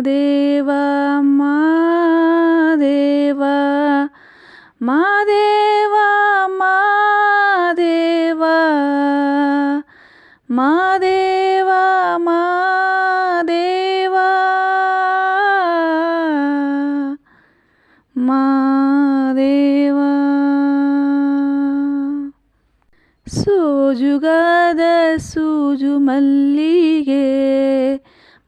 ಮಾದೇವ ಮಾದೇವ ಮಾದೇವ ಮಾದೇವ ಮಾದೇವ ಮಾದೇವ ಮಾದೇವ. ಸೋಜುಗಾದ ಸೂಜು ಮಲ್ಲಿಗೆ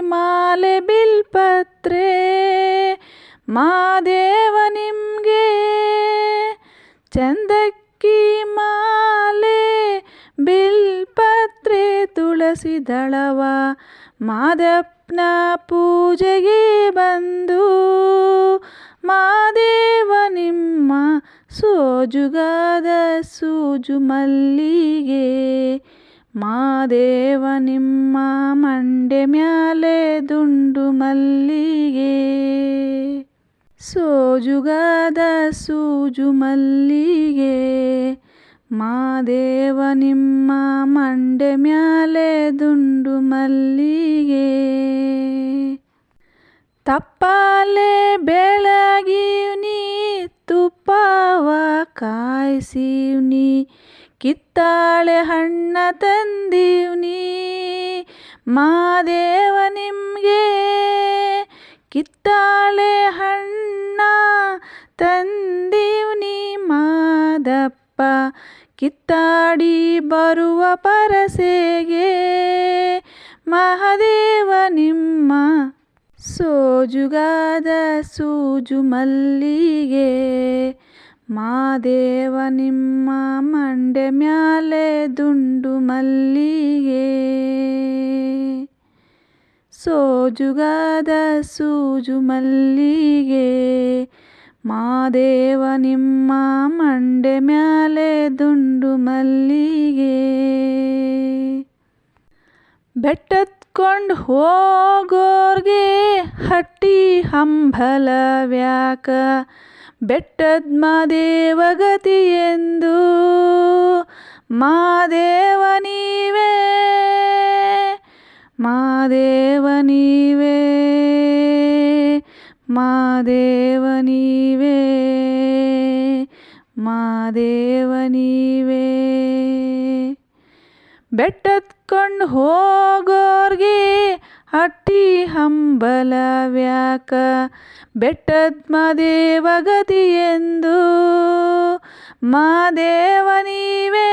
ಮಾಲೆ ಬಿಲ್ಪತ್ರೆ ಮಾದೇವ ನಿಮಗೆ. ಚಂದಕ್ಕಿ ಮಾಲೆ ಬಿಲ್ಪತ್ರೆ ತುಳಸಿ ದಳವ ಮಾದಪ್ಪನ ಪೂಜೆಗೆ ಬಂದು. ಮಾದೇವ ನಿಮ್ಮ ಸೋಜುಗಾದ ಸೂಜು ಮಲ್ಲಿಗೆ. ಮಾದೇವ ನಿಮ್ಮ ಮಂಡೆ ಮ್ಯಾಲೆ ದುಂಡು ಮಲ್ಲಿಗೆ. ಸೋಜುಗಾದ ಸೂಜು ಮಲ್ಲಿಗೆ. ಮಾದೇವ ನಿಮ್ಮ ಮಂಡೆ ಮ್ಯಾಲೆ ದುಂಡು ಮಲ್ಲಿಗೆ. ತಪ್ಪಾಲೆ ಬೆಳಗಿವ್ನಿ ತುಪ್ಪವ ಕಾಯಿಸಿವ್ನಿ ಕಿತ್ತಾಳೆ ಹಣ್ಣ ತಂದೀವ್ನಿ ಮಾದೇವ ನಿಮಗೆ. ಕಿತ್ತಾಳೆ ಹಣ್ಣ ತಂದೀವ್ನಿ ಮಾದಪ್ಪ, ಕಿತ್ತಾಡಿ ಬರುವ ಪರಸೆಗೆ. ಮಹಾದೇವ ನಿಮ್ಮ ಸೋಜುಗಾದ ಸೂಜು ಮಲ್ಲಿಗೆ. ಮಾದೇವ ನಿಮ್ಮ ಮಂಡೆ ಮ್ಯಾಲೆ ದುಂಡು ಮಲ್ಲಿಗೆ. ಸೋಜುಗಾದ ಸೂಜು ಮಲ್ಲಿಗೆ. ಮಾದೇವ ನಿಮ್ಮ ಮಂಡೆ ಮ್ಯಾಲೆ ದುಂಡು ಮಲ್ಲಿಗೆ. ಬೆಟ್ಟತ್ಕೊಂಡು ಹೋಗೋರ್ಗೆ ಹಟ್ಟಿ ಹಂಬಲವ್ಯಾಕ ಬೆಟ್ಟದ ಮಾದೇವಗತಿ ಎಂದು ಮಾದೇವ ನೀವೇ ಮಾದೇವ ನೀವೇ ಮಾದೇವ ನೀವೇ ಮಾದೇವ ನೀವೇ. ಬೆಟ್ಟತ್ಕೊಂಡು ಹೋಗೋರ್ಗೆ ಹಟ್ಟಿ ಹಂಬಲವ್ಯಾಕ ಬೆಟ್ಟದ ಮಾದೇವ ಗತಿ ಎಂದು ಮಾದೇವ ನೀವೇ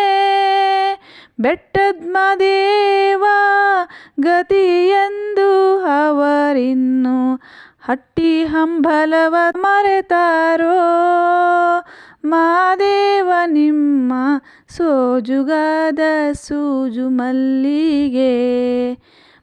ಬೆಟ್ಟದ ಮಾದೇವ ಗತಿ ಎಂದು ಅವರಿನ್ನು ಹಟ್ಟಿ ಹಂಬಲವ ಮರೆತಾರೋ. ಮಾದೇವ ನಿಮ್ಮ ಸೋಜುಗಾದ ಸೂಜು ಮಲ್ಲಿಗೆ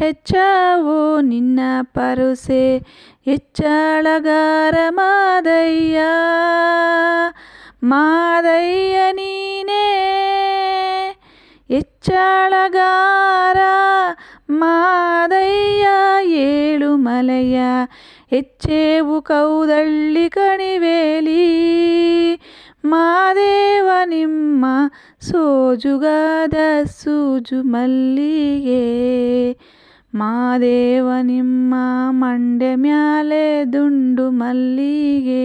ಹೆಚ್ಚಾವೋ ನಿನ್ನ ಪರುಸೆ, ಹೆಚ್ಚಾಳಗಾರ ಮಾದಯ್ಯ. ಮಾದಯ್ಯ ನೀನೇ, ಹೆಚ್ಚಾಳಗಾರ ಮಾದಯ್ಯ. ಏಳು ಮಲೆಯ ಹೆಚ್ಚೇವು ಕೌದಳ್ಳಿ ಕಣಿವೇಲಿ, ಮಾದೇವ ನಿಮ್ಮ ಸೋಜುಗಾದ ಸೂಜು ಮಲ್ಲಿಗೆ. ಮಾದೇವ ನಿಮ್ಮ ಮಂಡೆ ಮ್ಯಾಲೆ ದುಂಡು ಮಲ್ಲಿಗೆ.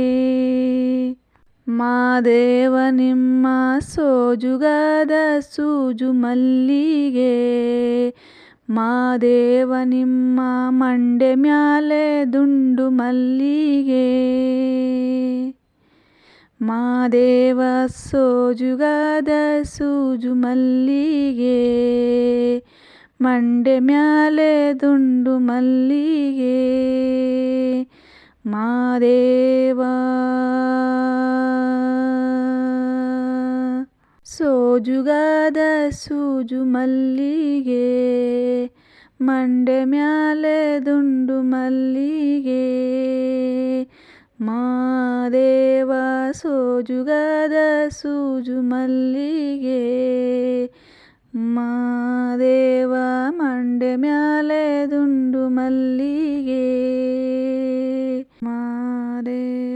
ಮಾದೇವ ನಿಮ್ಮ ಸೋಜುಗಾದ ಸೂಜು ಮಲ್ಲಿಗೆ. ಮಾದೇವ ನಿಮ್ಮ ಮಂಡೆ ಮ್ಯಾಲೆ ದುಂಡು ಮಲ್ಲಿಗೆ. ಮಾದೇವ ಸೋಜುಗಾದ ಸೂಜು ಮಲ್ಲಿಗೆ. ಮಂಡೆ ಮ್ಯಾಲೆ ದುಂಡು ಮಲ್ಲಿಗೆ. ಮಾದೇವ. ಸೋಜುಗಾದ ಸೂಜು ಮಲ್ಲಿಗೆ. ಮಂಡೆ ಮ್ಯಾಲೆ ದುಂಡು ಮಲ್ಲಿಗೆ. ಮಾದೇವ, ಸೋಜುಗಾದ ಸೂಜು ಮಲ್ಲಿಗೆ. മാദേവ മണ്ട് മല്ലികേ. മാദേ